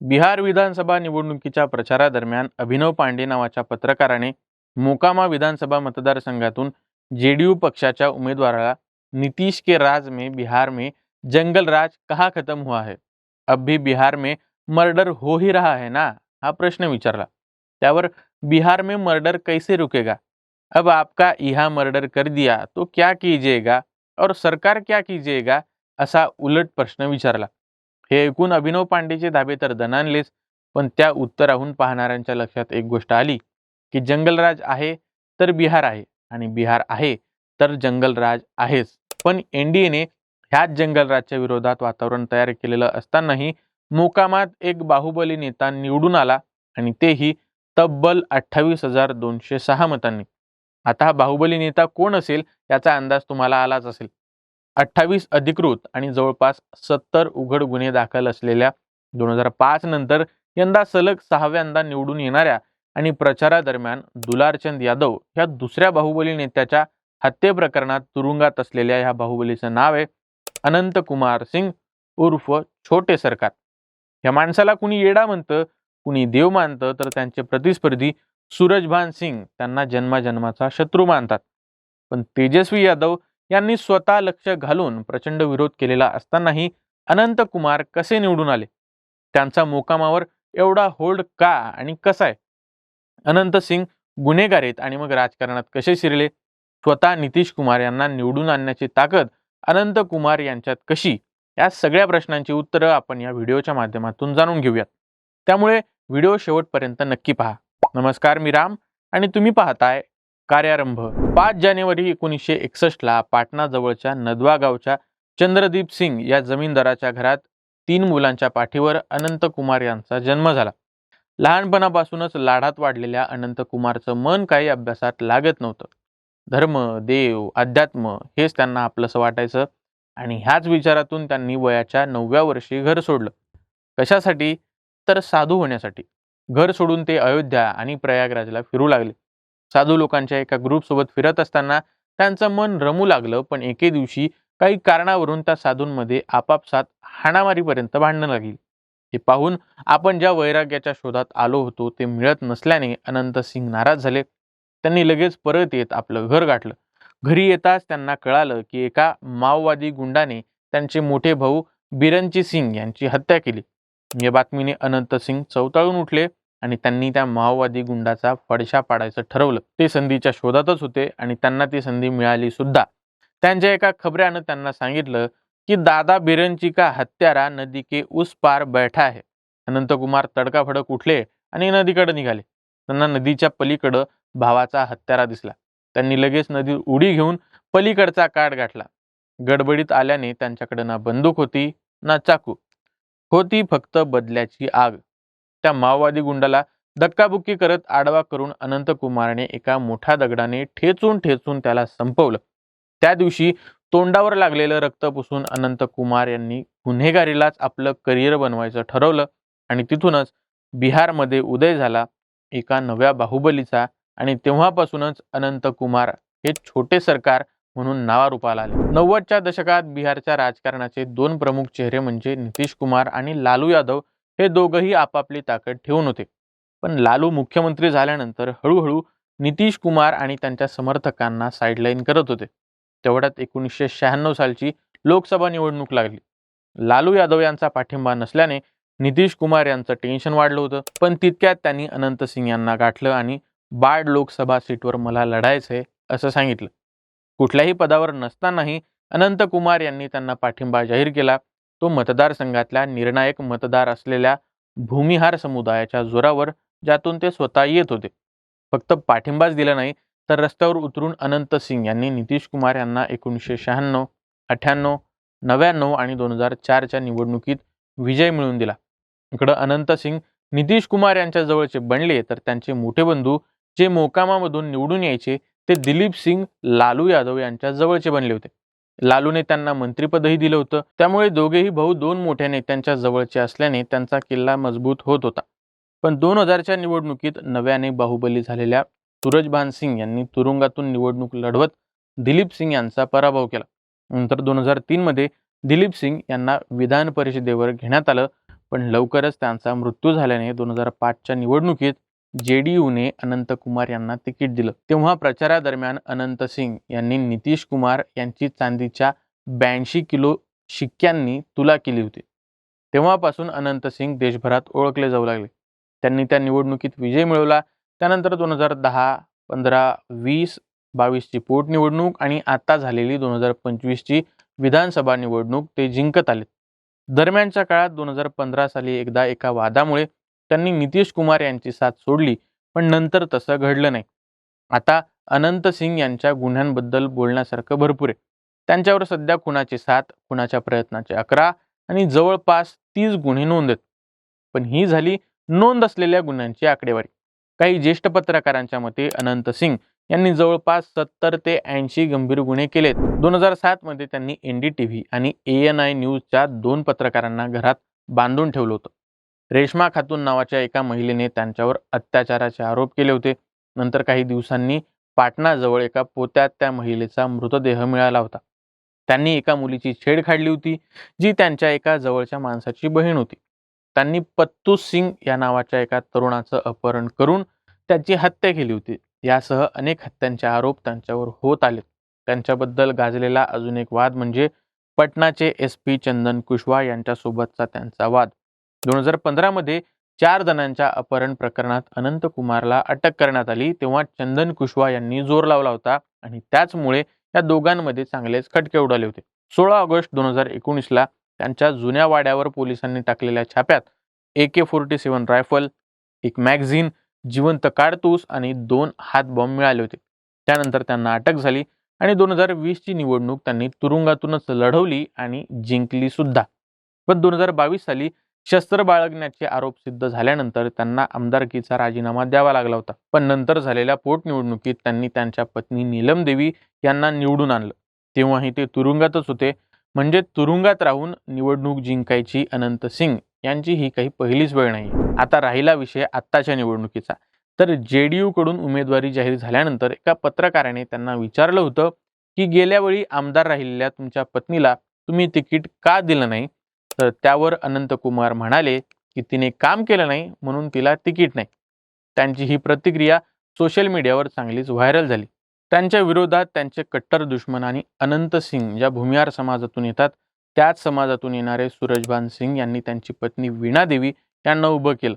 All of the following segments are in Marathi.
बिहार विधानसभा निवडणुकीच्या प्रचारादरम्यान अभिनव पांडे नावाच्या पत्रकाराने मोकामा विधानसभा मतदारसंघातून यू पक्षाच्या उमेदवाराला नीतीश के राज में बिहार में जंगल राज कहाँ खत्म हुआ है? अब भी बिहार में मर्डर हो ही रहा है ना? हा प्रश्न विचारला. बिहार में मर्डर कैसे रुकेगा? अब आपका यहाँ मर्डर कर दिया तो क्या कीजिएगा? और सरकार क्या कीजिएगा? असा उलट प्रश्न विचारला. हे ऐकून अभिनव पांडेचे धाबे तर दणानलेच पण त्या उत्तराहून पाहणाऱ्यांच्या लक्षात एक गोष्ट आली की जंगलराज आहे तर बिहार आहे आणि बिहार आहे तर जंगलराज आहेच. पण एनडीएने ह्याच जंगलराजच्या विरोधात वातावरण तयार केलेलं असतानाही मोकामात एक बाहुबली नेता निवडून आला आणि तेही तब्बल अठ्ठावीस हजार दोनशे सहा मतांनी. आता बाहुबली नेता कोण असेल याचा अंदाज तुम्हाला आलाच असेल. अठ्ठावीस अधिकृत आणि जवळपास सत्तर उघड गुन्हे दाखल असलेल्या दोन हजार पाच नंतर यंदा सलग सहाव्यांदा निवडून येणाऱ्या आणि प्रचारादरम्यान दुलारचंद यादव ह्या दुसऱ्या बाहुबली नेत्याच्या हत्ये प्रकरणात तुरुंगात असलेल्या ह्या बाहुबलीचं नाव आहे अनंत कुमार सिंग उर्फ छोटे सरकार. या माणसाला कुणी येडा म्हणतं कुणी देव मानतं तर त्यांचे प्रतिस्पर्धी सूरजभान सिंग त्यांना जन्माजन्माचा शत्रू मानतात. पण तेजस्वी यादव यांनी स्वतः लक्ष घालून प्रचंड विरोध केलेला असतानाही अनंत कुमार कसे निवडून आले? त्यांचा मोकामावर एवढा होल्ड का आणि कसा आहे? अनंत सिंग गुन्हेगार आहेत आणि मग राजकारणात कसे शिरले? स्वतः नितीश कुमार यांना निवडून आणण्याची ताकद अनंत कुमार यांच्यात कशी? या सगळ्या प्रश्नांची उत्तरं आपण या व्हिडिओच्या माध्यमातून जाणून घेऊयात. त्यामुळे व्हिडिओ शेवटपर्यंत नक्की पहा. नमस्कार मी राम आणि तुम्ही पाहताय कार्यारंभ. पाच जानेवारी एकोणीसशे एकसष्टला पाटणा जवळच्या नदवा गावच्या चंद्रदीप सिंग या जमीनदाराच्या घरात तीन मुलांच्या पाठीवर अनंत कुमार यांचा जन्म झाला. लहानपणापासूनच लाडात वाढलेल्या अनंत कुमारचं मन काही अभ्यासात लागत नव्हतं. धर्म देव अध्यात्म हेच त्यांना आपलंसं वाटायचं आणि ह्याच विचारातून त्यांनी वयाच्या नवव्या वर्षी घर सोडलं. कशासाठी? तर साधू होण्यासाठी. घर सोडून ते अयोध्या आणि प्रयागराजला फिरू लागले. साधू लोकांच्या एका ग्रुपसोबत फिरत असताना त्यांचं मन रमू लागलं पण एके दिवशी काही कारणावरून त्या साधूंमध्ये आपापसात हाणामारीपर्यंत भांडणं लागली. हे पाहून आपण ज्या वैराग्याच्या शोधात आलो होतो ते मिळत नसल्याने अनंत सिंग नाराज झाले. त्यांनी लगेच परत येत आपलं घर गाठलं. घरी येताच त्यांना कळालं की एका माओवादी गुंडाने त्यांचे मोठे भाऊ बिरंची सिंग यांची हत्या केली. या बातमीने अनंत सिंग चवताळून उठले. आणि त्यांनी त्या माओवादी गुंडाचा फडशा पाडायचं ठरवलं. ते संधीच्या शोधातच होते आणि त्यांना ती संधी मिळाली सुद्धा. त्यांच्या एका खबऱ्यानं त्यांना सांगितलं की दादा बिरंची का हत्यारा नदी के उस पार बैठा आहे अनंतकुमार तडकाफडक उठले आणि नदीकडे निघाले. त्यांना नदीच्या पलीकडं भावाचा हत्यारा दिसला. त्यांनी लगेच नदी उडी घेऊन पलीकडचा काठ गाठला. गडबडीत आल्याने त्यांच्याकडे ना बंदूक होती ना चाकू. होती फक्त बदल्याची आग. त्या माओवादी गुंडाला धक्काबुक्की करत आडवा करून अनंत कुमारने एका मोठ्या दगडाने ठेचून ठेचून त्याला संपवलं. त्या दिवशी तोंडावर लागलेलं रक्त पुसून अनंत कुमार यांनी गुन्हेगारीलाच आपलं करिअर बनवायचं ठरवलं आणि तिथूनच बिहारमध्ये उदय झाला एका नव्या बाहुबलीचा आणि तेव्हापासूनच अनंत कुमार हे छोटे सरकार म्हणून नावारूपाला आले. नव्वदच्या दशकात बिहारच्या राजकारणाचे दोन प्रमुख चेहरे म्हणजे नितीश कुमार आणि लालू यादव हे दोघंही आपापली ताकद ठेवून होते. पण लालू मुख्यमंत्री झाल्यानंतर हळूहळू नितीश कुमार आणि त्यांच्या समर्थकांना साईडलाईन करत होते. तेवढ्यात एकोणीसशे शहाण्णव सालची लोकसभा निवडणूक लागली. लालू यादव यांचा पाठिंबा नसल्याने नितीश कुमार यांचं टेन्शन वाढलं होतं. पण तितक्यात त्यांनी अनंत सिंग यांना गाठलं आणि बाड लोकसभा सीटवर मला लढायचंय असं सांगितलं. कुठल्याही पदावर नसतानाही अनंत कुमार यांनी त्यांना पाठिंबा जाहीर केला. तो मतदारसंघातल्या निर्णायक मतदार असलेल्या भूमिहार समुदायाच्या जोरावर ज्यातून ते स्वतः येत होते. फक्त पाठिंबाच दिला नाही तर रस्त्यावर उतरून अनंत सिंग यांनी नितीश कुमार यांना एकोणीसशे शहाण्णव अठ्ठ्याण्णव नव्याण्णव आणि दोन हजार चारच्या निवडणुकीत विजय मिळवून दिला. इकडं अनंत सिंग नितीश कुमार यांच्या जवळचे बनले तर त्यांचे मोठे बंधू जे मोकामामधून निवडून यायचे ते दिलीप सिंग लालू यादव यांच्या जवळचे बनले होते. लालूने त्यांना मंत्रिपदही दिलं होतं. त्यामुळे दोघेही भाऊ दोन मोठ्या नेत्यांच्या जवळचे असल्याने त्यांचा किल्ला मजबूत होत होता. पण दोन हजारच्या निवडणुकीत नव्याने बाहुबली झालेल्या सूरजभान सिंग यांनी तुरुंगातून निवडणूक लढवत दिलीप सिंग यांचा पराभव केला. नंतर दोन हजार तीनमध्ये दिलीप सिंग यांना विधान परिषदेवर घेण्यात आलं पण लवकरच त्यांचा मृत्यू झाल्याने दोन हजार पाचच्या निवडणुकीत जे डी यूने अनंत कुमार यांना तिकीट दिलं. तेव्हा प्रचारादरम्यान अनंत सिंग यांनी नितीश कुमार यांची चांदीच्या ब्याऐंशी किलो शिक्क्यांनी तुला केली होती. तेव्हापासून अनंत सिंग देशभरात ओळखले जाऊ लागले. त्यांनी त्या निवडणुकीत विजय मिळवला. त्यानंतर दोन हजार दहा पंधरा वीस बावीसची पोटनिवडणूक आणि आता झालेली दोन हजार पंचवीसची विधानसभा निवडणूक ते जिंकत आले दरम्यानच्या काळात दोन हजार पंधरा साली एकदा एका वादामुळे त्यांनी नितीश कुमार यांची साथ सोडली पण नंतर तसं घडलं नाही. आता अनंत सिंग यांच्या गुन्ह्यांबद्दल बोलण्यासारखं भरपूर आहे. त्यांच्यावर सध्या खुनाची साथ खुनाच्या प्रयत्नाचे अकरा आणि जवळपास तीस गुन्हे नोंद आहेत. पण ही झाली नोंद असलेल्या गुन्ह्यांची आकडेवारी. काही ज्येष्ठ पत्रकारांच्या मते अनंत सिंग यांनी जवळपास सत्तर ते ऐंशी गंभीर गुन्हे केलेत. दोन हजार सात मध्ये त्यांनी एन डी टी व्ही आणि ए एन आय न्यूजच्या दोन पत्रकारांना घरात बांधून ठेवलं होतं. रेश्मा खातून नावाच्या एका महिलेने त्यांच्यावर अत्याचाराचे आरोप केले होते. नंतर काही दिवसांनी पाटणाजवळ एका पोत्यात त्या महिलेचा मृतदेह मिळाला होता. त्यांनी एका मुलीची छेड काढली होती जी त्यांच्या एका जवळच्या माणसाची बहीण होती. त्यांनी पत्तू सिंग या नावाच्या एका तरुणाचं अपहरण करून त्याची हत्या केली होती. यासह अनेक हत्यांचे आरोप त्यांच्यावर होत आले त्यांच्याबद्दल गाजलेला अजून एक वाद म्हणजे पटनाचे एस पी चंदन कुशवा यांच्यासोबतचा त्यांचा वाद. दोन हजार पंधरामध्ये चार जणांच्या अपहरण प्रकरणात अनंत कुमारला अटक करण्यात आली. तेव्हा चंदन कुशवा यांनी जोर लावला होता आणि त्याचमुळे या दोघांमध्ये चांगलेच खटके उडाले होते. सोळा ऑगस्ट दोन हजार एकोणीसला त्यांच्या जुन्या वाड्यावर पोलिसांनी टाकलेल्या छाप्यात A K forty seven rifle एक मॅगझिन जिवंत काडतूस आणि दोन हात बॉम्ब मिळाले होते. त्यानंतर त्यांना अटक झाली आणि दोन हजार वीसची निवडणूक त्यांनी तुरुंगातूनच लढवली आणि जिंकली सुद्धा. पण दोन हजार बावीस साली शस्त्र बाळगण्याचे आरोप सिद्ध झाल्यानंतर त्यांना आमदारकीचा राजीनामा द्यावा लागला होता. पण नंतर झालेल्या पोटनिवडणुकीत त्यांनी त्यांच्या पत्नी नीलम देवी यांना निवडून आणलं. तेव्हाही ते तुरुंगातच होते. म्हणजे तुरुंगात राहून निवडणूक जिंकायची अनंत सिंग यांची ही काही पहिलीच वेळ नाही. आता राहिला विषय आत्ताच्या निवडणुकीचा. तर जे डी कडून उमेदवारी जाहीर झाल्यानंतर एका पत्रकाराने त्यांना विचारलं होतं की गेल्या वेळी आमदार राहिलेल्या तुमच्या पत्नीला तुम्ही तिकीट का दिलं नाही? तर त्यावर अनंत कुमार म्हणाले की तिने काम केलं नाही म्हणून तिला तिकीट नाही. त्यांची ही प्रतिक्रिया सोशल मीडियावर चांगलीच व्हायरल झाली. त्यांच्या विरोधात त्यांचे कट्टर दुश्मन आणि अनंत सिंग ज्या भूमिहार समाजातून येतात त्याच समाजातून येणारे सूरजभान सिंग यांनी त्यांची पत्नी वीणा देवी यांना उभं केलं.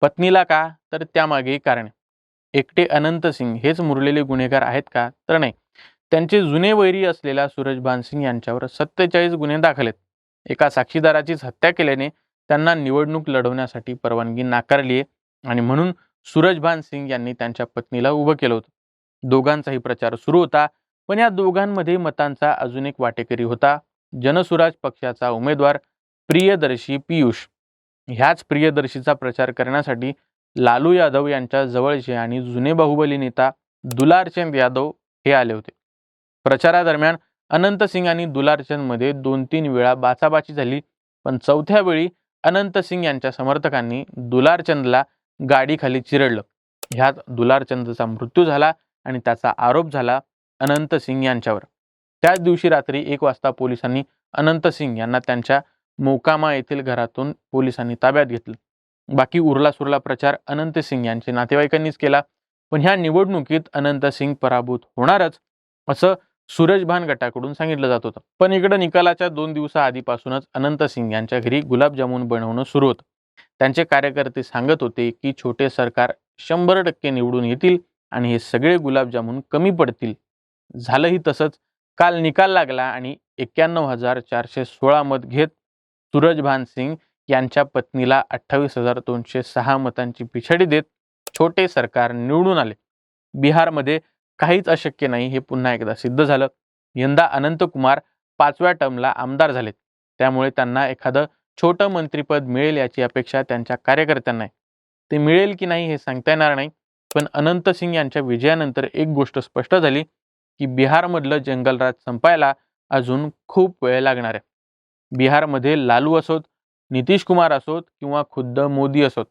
पत्नीला का? तर त्यामागे कारण एकटे अनंत सिंग हेच मुरलेले गुन्हेगार आहेत का? तर नाही. त्यांचे जुने वैरी असलेल्या सूरजभान सिंग यांच्यावर सत्तेचाळीस गुन्हे दाखल आहेत. एका साक्षीदाराचीच हत्या केल्याने त्यांना निवडणूक लढवण्यासाठी परवानगी नाकारली आहे. आणि म्हणून सूरजभान सिंग यांनी त्यांच्या पत्नीला उभं केलं होतं. दोघांचाही प्रचार सुरू होता पण या दोघांमध्ये मतांचा अजून एक वाटेकरी होता. जनसुराज पक्षाचा उमेदवार प्रियदर्शी पियुष. ह्याच प्रियदर्शीचा प्रचार करण्यासाठी लालू यादव यांच्या जवळचे आणि जुने बाहुबली नेता दुलारचंद यादव हे आले होते. प्रचारादरम्यान अनंत सिंग आणि दुलारचंदमध्ये दोन तीन वेळा बाचाबाची झाली. पण चौथ्या वेळी अनंत सिंग यांच्या समर्थकांनी दुलारचंदला गाडीखाली चिरडलं. ह्यात दुलारचंदचा मृत्यू झाला आणि त्याचा आरोप झाला अनंत सिंग यांच्यावर. त्याच दिवशी रात्री एक वाजता पोलिसांनी अनंत सिंग यांना त्यांच्या मोकामा येथील घरातून पोलिसांनी ताब्यात घेतलं. बाकी उरला सुरला प्रचार अनंत सिंग यांचे नातेवाईकांनीच केला. पण ह्या निवडणुकीत अनंत सिंग पराभूत होणारच असं सूरजभान गटाकडून सांगितलं जात होतं. पण इकडं निकालाच्या दोन दिवसाआधीपासूनच अनंत सिंग यांच्या घरी गुलाबजामुन बनवणं सुरू होतं. त्यांचे कार्यकर्ते सांगत होते की छोटे सरकार शंभर टक्के निवडून येतील आणि हे सगळे गुलाबजामुन कमी पडतील. झालंही तसंच. काल निकाल लागला आणि एक्क्याण्णव हजार चारशे सोळा मत घेत सूरजभान सिंग यांच्या पत्नीला अठ्ठावीस हजार दोनशे सहा मतांची पिछाडी देत छोटे सरकार निवडून आले. बिहारमध्ये काहीच अशक्य नाही हे पुन्हा एकदा सिद्ध झालं. यंदा अनंत कुमार पाचव्या टर्मला आमदार झालेत. त्यामुळे त्यांना एखादं छोटं मंत्रीपद मिळेल याची अपेक्षा त्यांच्या कार्यकर्त्यांना आहे. ते मिळेल की नाही हे सांगता येणार नाही पण अनंत सिंग यांच्या विजयानंतर एक गोष्ट स्पष्ट झाली की बिहारमधलं जंगलराज संपायला अजून खूप वेळ लागणार आहे. बिहारमध्ये लालू असोत नितीश कुमार असोत किंवा खुद्द मोदी असोत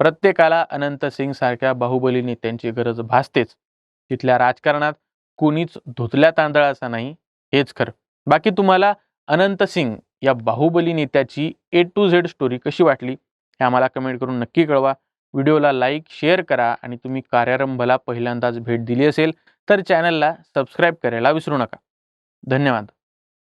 प्रत्येकाला अनंत सिंग सारख्या बाहुबली नेत्यांची गरज भासतेच. तिथल्या राजकारणात कोणीच धुतल्या तांदळाचा नाही हेच खरं. बाकी तुम्हाला अनंत सिंग या बाहुबली नेत्याची ए टू झेड स्टोरी कशी वाटली हे आम्हाला कमेंट करून नक्की कळवा. व्हिडिओला लाईक शेअर करा आणि तुम्ही कार्यारंभला पहिल्यांदाच भेट दिली असेल तर चॅनलला सबस्क्राईब करायला विसरू नका. धन्यवाद.